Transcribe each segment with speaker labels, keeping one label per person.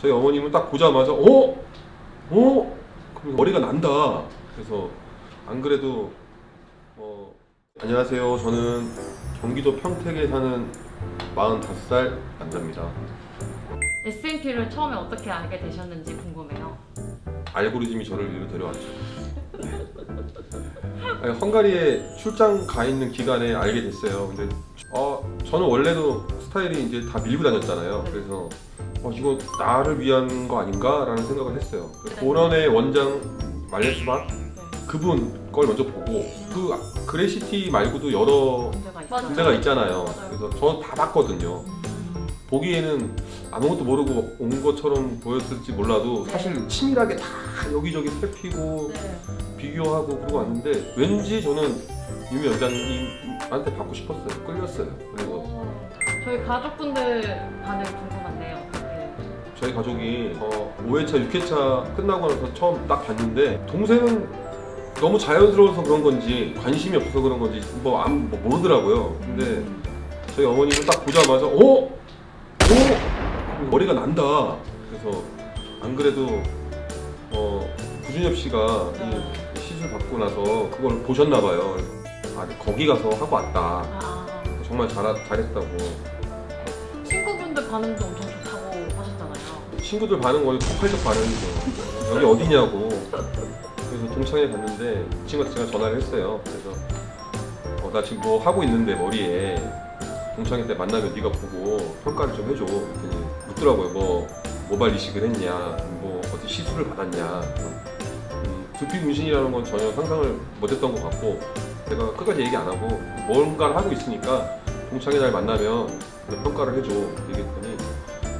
Speaker 1: 저희 어머님은 딱 보자마자 어? 어? 그럼 머리가 난다. 그래서 안 그래도 어 안녕하세요. 저는 경기도 평택에 사는 45살 남자입니다.
Speaker 2: SNP를 처음에 어떻게 알게 되셨는지 궁금해요.
Speaker 1: 알고리즘이 저를 이리로 데려왔죠. 아니, 헝가리에 출장 가 있는 기간에 알게 됐어요. 근데 어, 저는 원래도 스타일이 이제 다 밀고 다녔잖아요. 그래서 어, 이거 나를 위한 거 아닌가라는 생각을 했어요. 그 고런의 원장 말레스만 그분 걸 먼저 보고 그 그레시티 말고도 여러. 군데가 있잖아요. 그래서 저다 봤거든요. 보기에는 아무것도 모르고 온 것처럼 보였을지 몰라도 사실 치밀하게 다 여기저기 살피고
Speaker 3: 네.
Speaker 1: 비교하고 그러고 왔는데 왠지 저는 유미 원장님한테 받고 싶었어요. 끌렸어요. 그래서
Speaker 3: 어,
Speaker 2: 저희 가족분들 반응 궁금한데요. 네.
Speaker 1: 저희 가족이 어, 5회차, 6회차 끝나고 나서 처음 딱 봤는데 동생은 너무 자연스러워서 그런 건지 관심이 없어서 그런 건지 뭐, 안, 뭐 모르더라고요. 근데 저희 어머님은 딱 보자마자 어? 어? 머리가 난다. 그래서 안 그래도 어, 구준엽 씨가 이 시술 받고 나서 그걸 보셨나 봐요. 아 거기 가서 하고 왔다.
Speaker 2: 아,
Speaker 1: 정말 잘, 잘했다고.
Speaker 2: 친구분들 반응도 엄청 좋다고 하셨잖아요.
Speaker 1: 친구들 반응 거의 폭발적 반응이죠. 여기 어디냐고. 그래서 동창회 갔는데 그 친구한테 제가 전화를 했어요. 그래서 어, 나 지금 뭐 하고 있는데 머리에 동창회 때 만나면 네가 보고 평가를 좀 해줘. 그랬더니 묻더라고요. 뭐 모발 이식을 했냐, 뭐 어디 시술을 받았냐. 음, 두피 문신이라는 건 전혀 상상을 못했던 것 같고 제가 끝까지 얘기 안 하고 뭔가를 하고 있으니까 동창회 날 만나면 평가를 해줘. 얘기했더니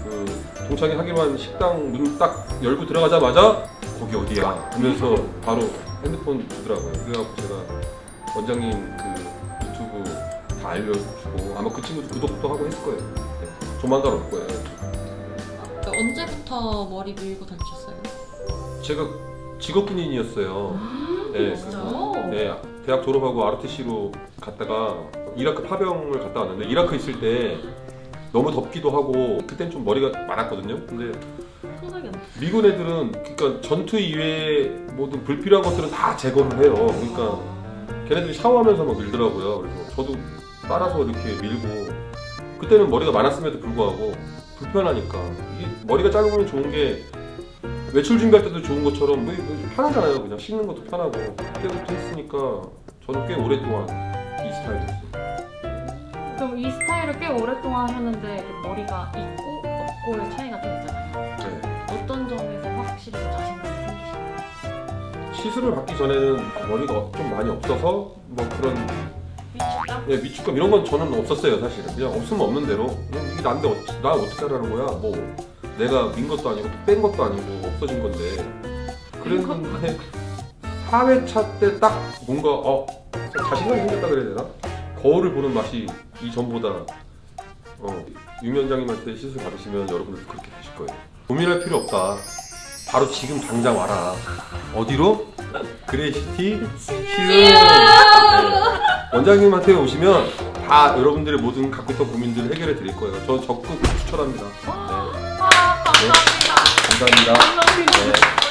Speaker 1: 그 동창회 하기로 한 식당 문 딱 열고 들어가자마자 거기 어디야 하면서 바로 핸드폰 주더라고요. 그래갖고 제가 원장님 그 유튜브 다 알려주고 아마 그 친구도 구독도 하고 했을 거예요. 네. 조만간 올 거예요.
Speaker 3: 언제부터 머리 밀고 다니셨어요?
Speaker 1: 제가 직업 군인이었어요. 네,
Speaker 3: 진짜요?
Speaker 1: 네, 대학 졸업하고 ROTC로 갔다가 이라크 파병을 갔다 왔는데 이라크 있을 때 너무 덥기도 하고 그땐 좀 머리가 많았거든요. 근데
Speaker 3: 생각이 안 나.
Speaker 1: 미군 애들은 그러니까 전투 이외에 모든 불필요한 것들은 다 제거를 해요. 그러니까 걔네들이 샤워하면서 막 밀더라고요. 그래서 저도 따라서 이렇게 밀고 그때는 머리가 많았음에도 불구하고 불편하니까 이게 머리가 짧으면 좋은 게 외출 준비할 때도 좋은 것처럼 뭐 이거 편하잖아요. 그냥 씻는 것도 편하고 그때부터 했으니까 저는 꽤 오랫동안 이 스타일이었어요.
Speaker 2: 그럼 이 스타일을 꽤 오랫동안 하셨는데 그 머리가 있고 없고의 차이가 좀 있잖아요.
Speaker 1: 네.
Speaker 2: 어떤 점에서 확실히 더 자신감이 생기시나요?
Speaker 1: 시술을 받기 전에는 머리가 좀 많이 없어서 뭐 그런
Speaker 2: 미쳤다?
Speaker 1: 예, 위축감 이런 건 저는 없었어요 사실은. 그냥 없으면 없는 대로. 그냥 이게 난데 어, 나 어떻게 하라는 거야? 뭐 내가 민 것도 아니고 뺀 것도 아니고 없어진 건데. 그랬는데 4회차 때 딱 뭔가 어 자신감이 생겼다 그래야 되나? 거울을 보는 맛이 이전보다 어 유면장님한테 시술 받으시면 여러분들 그렇게 되실 거예요. 고민할 필요 없다. 바로 지금 당장 와라. 어디로 그레이시티 시흥 네. 원장님한테 오시면 다 여러분들의 모든 갖고 있던 고민들을 해결해 드릴 거예요. 저 적극 추천합니다. 네,
Speaker 2: 아, 감사합니다.
Speaker 1: 감사합니다.
Speaker 2: 감사합니다.
Speaker 1: 네.